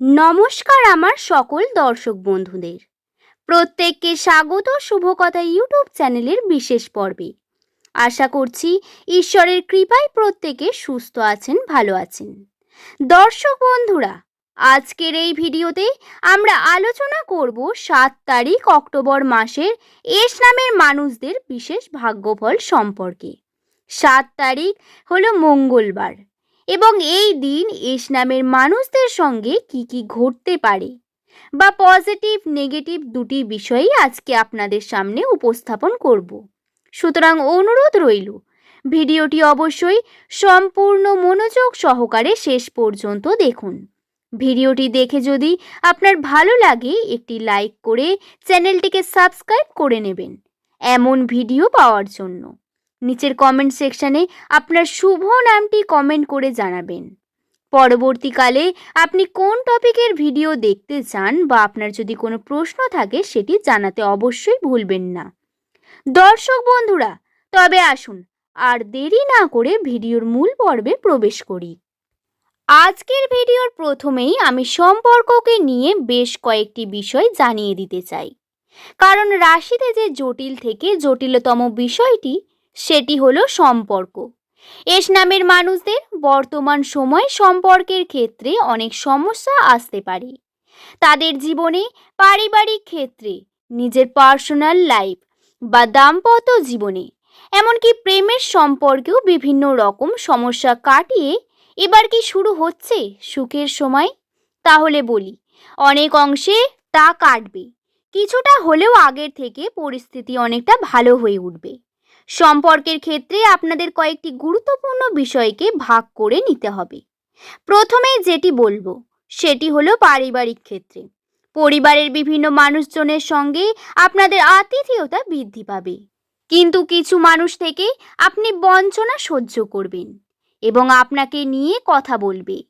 নমস্কার আমার সকল দর্শক বন্ধুদের। প্রত্যেককে স্বাগত শুভকথা ইউটিউব চ্যানেলের বিশেষ পর্বে। আশা করছি ঈশ্বরের কৃপায় প্রত্যেকে সুস্থ আছেন, ভালো আছেন। দর্শক বন্ধুরা, আজকের এই ভিডিওতে আমরা আলোচনা করব সাত তারিখ অক্টোবর মাসের এস নামের মানুষদের বিশেষ ভাগ্যফল সম্পর্কে। সাত তারিখ হলো মঙ্গলবার। এবং এই দিন এস নামের মানুষদের সঙ্গে কি কি ঘটতে পারে? বা পজিটিভ নেগেটিভ দুটি বিষয়ই আজকে আপনাদের সামনে উপস্থাপন করব। সুতরাং অনুরোধ রইল, ভিডিওটি অবশ্যই সম্পূর্ণ মনোযোগ সহকারে শেষ পর্যন্ত দেখুন। ভিডিওটি দেখে যদি আপনার ভালো লাগে, একটি লাইক করে চ্যানেলটিকে সাবস্ক্রাইব করে নেবেন, এমন ভিডিও পাওয়ার জন্য। নিচের কমেন্ট সেকশনে আপনার শুভ নামটি কমেন্ট করে জানাবেন। পরবর্তীকালে আপনি কোন টপিকের ভিডিও দেখতে চান বা আপনার যদি কোনো প্রশ্ন থাকে সেটি জানাতে অবশ্যই ভুলবেন না। দর্শক বন্ধুরা, তবে আসুন আর দেরি না করে ভিডিওর মূল পর্বে প্রবেশ করি। আজকের ভিডিওর প্রথমেই আমি সম্পর্ককে নিয়ে বেশ কয়েকটি বিষয় জানিয়ে দিতে চাই। কারণ রাশিতে যে জটিল থেকে জটিলতম বিষয়টি সেটি হলো সম্পর্ক। এস নামের মানুষদের বর্তমান সময় সম্পর্কের ক্ষেত্রে অনেক সমস্যা আসতে পারে। তাদের জীবনে পারিবারিক ক্ষেত্রে, নিজের পার্সোনাল লাইফ বা দাম্পত্য জীবনে, এমনকি প্রেমের সম্পর্কেও বিভিন্ন রকম সমস্যা কাটিয়ে এবার কি শুরু হচ্ছে সুখের সময়? তাহলে বলি, অনেক অংশে তা কাটবে। কিছুটা হলেও আগের থেকে পরিস্থিতি অনেকটা ভালো হয়ে উঠবে। সম্পর্কের ক্ষেত্রে আপনাদের কয়েকটি গুরুত্বপূর্ণ বিষয়কে ভাগ করে নিতে হবে। প্রথমেই যেটি বলব, সেটি হলো পারিবারিক ক্ষেত্রে। পরিবারের বিভিন্ন মানুষজনের সঙ্গে আপনাদের আতিথেয়তা বৃদ্ধি পাবে। কিন্তু কিছু মানুষ থেকে আপনি বঞ্চনা সহ্য করবেন এবং আপনাকে নিয়ে কথা বলবে।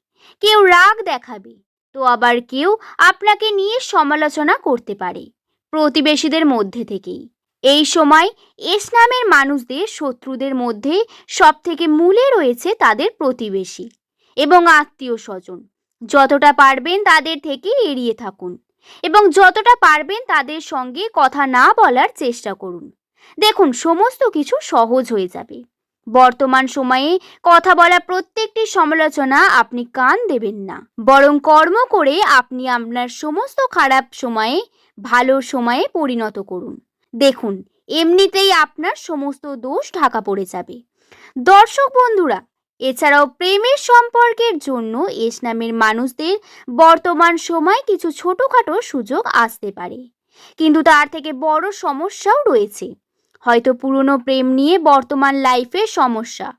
কেউ রাগ দেখাবে, তো আবার কেউ আপনাকে নিয়ে সমালোচনা করতে পারে প্রতিবেশীদের মধ্যে থেকেই। এই সময় এস নামের মানুষদের শত্রুদের মধ্যে সব থেকে মূলে রয়েছে তাদের প্রতিবেশী এবং আত্মীয় স্বজন। যতটা পারবেন তাদের থেকে এড়িয়ে থাকুন এবং যতটা পারবেন তাদের সঙ্গে কথা না বলার চেষ্টা করুন। দেখুন, সমস্ত কিছু সহজ হয়ে যাবে। বর্তমান সময়ে কথা বলা প্রত্যেকটি সমালোচনা আপনি কান দেবেন না। বরং কর্ম করে আপনি আপনার সমস্ত খারাপ সময়ে ভালো সময়ে পরিণত করুন। দেখুন, এমনিতেই আপনার সমস্ত দোষ ঢাকা পড়ে যাবে। দর্শক বন্ধুরা, এছাড়াও প্রেমের সম্পর্কের জন্য এস নামের মানুষদের বর্তমান সময় কিছু ছোটোখাটো সুযোগ আসতে পারে। কিন্তু তার থেকে বড় সমস্যাও রয়েছে। হয়তো পুরনো প্রেম নিয়ে বর্তমান লাইফে সমস্যা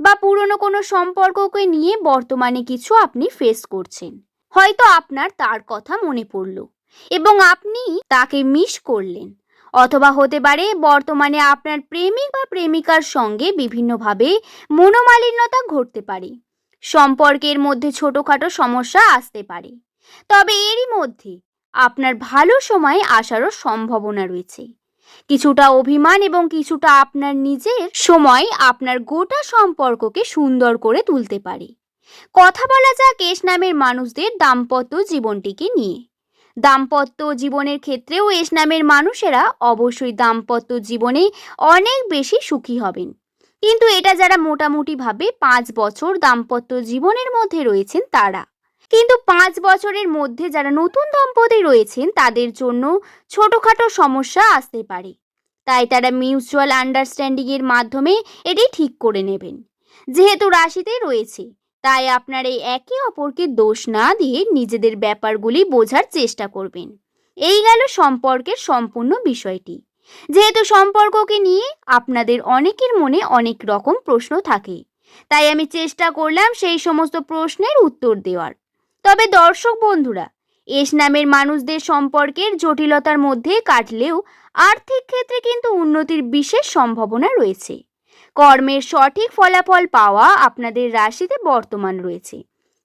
বা পুরনো কোনো সম্পর্ককে নিয়ে বর্তমানে কিছু আপনি ফেস করছেন। হয়তো আপনার তার কথা মনে পড়ল এবং আপনি তাকে মিস করলেন। অথবা হতে পারে বর্তমানে আপনার প্রেমিক বা প্রেমিকার সঙ্গে বিভিন্নভাবে মনোমালিন্যতা ঘটতে পারে। সম্পর্কের মধ্যে ছোটোখাটো সমস্যা আসতে পারে। তবে এরই মধ্যে আপনার ভালো সময় আসারও সম্ভাবনা রয়েছে। কিছুটা অভিমান এবং কিছুটা আপনার নিজের সময় আপনার গোটা সম্পর্ককে সুন্দর করে তুলতে পারে। কথা বলা যাক এস নামের মানুষদের দাম্পত্য জীবনটিকে নিয়ে। দাম্পত্য জীবনের ক্ষেত্রেও এস নামের মানুষেরা অবশ্যই দাম্পত্য জীবনে অনেক বেশি সুখী হবেন। কিন্তু এটা যারা মোটামুটিভাবে পাঁচ বছর দাম্পত্য জীবনের মধ্যে রয়েছেন তারা। কিন্তু পাঁচ বছরের মধ্যে যারা নতুন দম্পতি রয়েছেন তাদের জন্য ছোটোখাটো সমস্যা আসতে পারে। তাই তারা মিউচুয়াল আন্ডারস্ট্যান্ডিংয়ের মাধ্যমে এটি ঠিক করে নেবেন। যেহেতু রাশিতে রয়েছে তাই আপনার এই একে অপরকে দোষ না দিয়ে নিজেদের ব্যাপারগুলি বোঝার চেষ্টা করবেন। এই গেল সম্পর্কের সম্পূর্ণ বিষয়টি। যেহেতু সম্পর্ককে নিয়ে আপনাদের অনেকের মনে অনেক রকম প্রশ্ন থাকে, তাই আমি চেষ্টা করলাম সেই সমস্ত প্রশ্নের উত্তর দেওয়ার। তবে দর্শক বন্ধুরা এস নামের মানুষদের সম্পর্কের জটিলতার মধ্যে কাটলেও আর্থিক ক্ষেত্রে কিন্তু উন্নতির বিশেষ সম্ভাবনা রয়েছে। কর্মের সঠিক ফলাফল পাওয়া আপনাদের রাশিতে বর্তমান রয়েছে।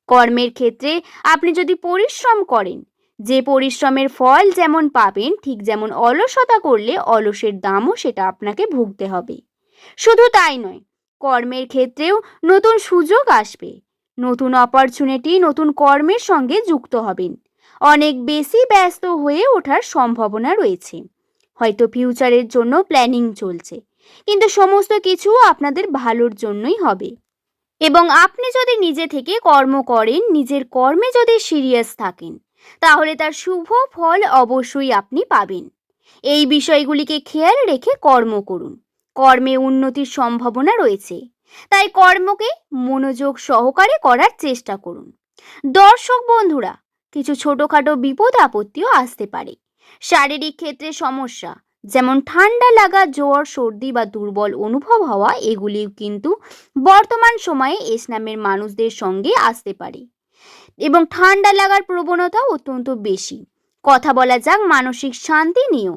কর্মের ক্ষেত্রে আপনি যদি পরিশ্রম করেন, যে পরিশ্রমের ফল যেমন পাবেন, ঠিক যেমন অলসতা করলে অলসের দামও সেটা আপনাকে ভুগতে হবে। শুধু তাই নয়, কর্মের ক্ষেত্রেও নতুন সুযোগ আসবে। নতুন অপরচুনিটি নতুন কর্মের সঙ্গে যুক্ত হবেন। অনেক বেশি ব্যস্ত হয়ে ওঠার সম্ভাবনা রয়েছে। হয়তো ফিউচারের জন্য প্ল্যানিং চলছে। কিন্তু সমস্ত কিছু আপনাদের ভালোর জন্যই হবে। এবং আপনি যদি নিজে থেকে কর্ম করেন, নিজের কর্মে যদি সিরিয়াস থাকেন, তাহলে তার শুভ ফল অবশ্যই আপনি পাবেন। এই বিষয়গুলিকে খেয়াল রেখে কর্ম করুন। কর্মে উন্নতির সম্ভাবনা রয়েছে। তাই কর্মকে মনোযোগ সহকারে করার চেষ্টা করুন। দর্শক বন্ধুরা, কিছু ছোটখাটো বিপদ আপত্তিও আসতে পারে। শারীরিক ক্ষেত্রে সমস্যা যেমন ঠান্ডা লাগা, জ্বর, সর্দি বা দুর্বল অনুভব হওয়া, এগুলিও কিন্তু বর্তমান সময়ে এস নামের মানুষদের সঙ্গে আসতে পারে। এবং ঠান্ডা লাগার প্রবণতা অত্যন্ত বেশি। কথা বলা যাক মানসিক শান্তি নিয়েও,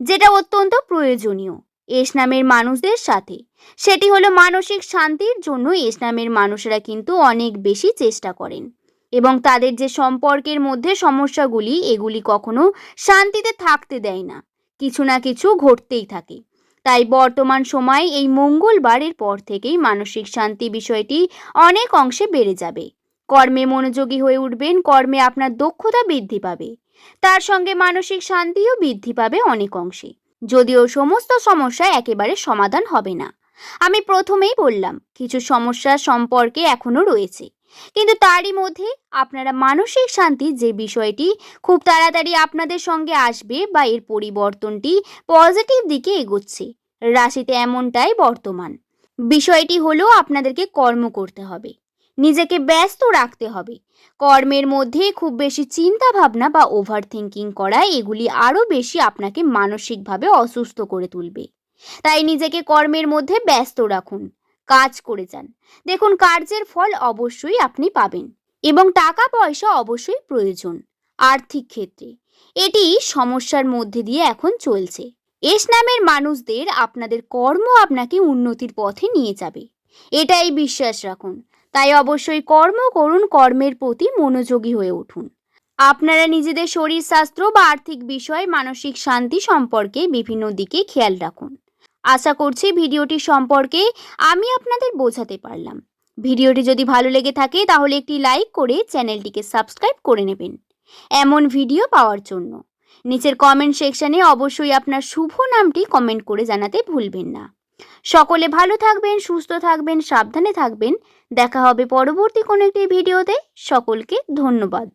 যেটা অত্যন্ত প্রয়োজনীয় এস নামের মানুষদের সাথে। সেটি হলো মানসিক শান্তির জন্য এস নামের মানুষেরা কিন্তু অনেক বেশি চেষ্টা করেন। এবং তাদের যে সম্পর্কের মধ্যে সমস্যাগুলি, এগুলি কখনো শান্তিতে থাকতে দেয় না। কিছু না কিছু ঘটতেই থাকে। তাই বর্তমান সময়ে এই মঙ্গলবারের পর থেকেই মানসিক শান্তি বিষয়টি অনেক অংশে বেড়ে যাবে। কর্মে মনোযোগী হয়ে উঠবেন, কর্মে আপনার দক্ষতা বৃদ্ধি পাবে। তার সঙ্গে মানসিক শান্তিও বৃদ্ধি পাবে অনেক অংশে। যদিও সমস্ত সমস্যা একেবারে সমাধান হবে না। আমি প্রথমেই বললাম, কিছু সমস্যা সম্পর্কে এখনও রয়েছে। কিন্তু তারই মধ্যে আপনারা মানসিক শান্তি যে বিষয়টি খুব তাড়াতাড়ি আপনাদের সঙ্গে আসবে বা এর পরিবর্তনটি পজিটিভ দিকে এগোচ্ছে, রাশিতে এমনটাই বর্তমান। বিষয়টি হলো আপনাদেরকে কর্ম করতে হবে, নিজেকে ব্যস্ত রাখতে হবে। কর্মের মধ্যে খুব বেশি চিন্তা ভাবনা বা ওভার থিঙ্কিং করা এগুলি আরও বেশি আপনাকে মানসিকভাবে অসুস্থ করে তুলবে। তাই নিজেকে কর্মের মধ্যে ব্যস্ত রাখুন কাজ করে যান। দেখুন, কার্যের ফল অবশ্যই আপনি পাবেন এবং টাকা পয়সা অবশ্যই প্রয়োজন আর্থিক ক্ষেত্রে। এটি সমস্যার মধ্যে দিয়ে এখন চলছে। এস নামের মানুষদের আপনাদের কর্ম আপনাকে উন্নতির পথে নিয়ে যাবে। এটাই বিশ্বাস রাখুন। তাই অবশ্যই কর্ম করুন, কর্মের প্রতি মনোযোগী হয়ে উঠুন। আপনারা নিজেদের শরীর স্বাস্থ্য বা আর্থিক বিষয়, মানসিক শান্তি সম্পর্কে বিভিন্ন দিকে খেয়াল রাখুন। আশা করছি ভিডিওটি সম্পর্কে আমি আপনাদের বোঝাতে পারলাম। ভিডিওটি যদি ভালো লেগে থাকে, তাহলে একটি লাইক করে চ্যানেলটিকে সাবস্ক্রাইব করে নেবেন এমন ভিডিও পাওয়ার জন্য। নিচের কমেন্ট সেকশানে অবশ্যই আপনার শুভ নামটি কমেন্ট করে জানাতে ভুলবেন না। সকলে ভালো থাকবেন, সুস্থ থাকবেন, সাবধানে থাকবেন। দেখা হবে পরবর্তী কোনো একটি ভিডিওতে। সকলকে ধন্যবাদ।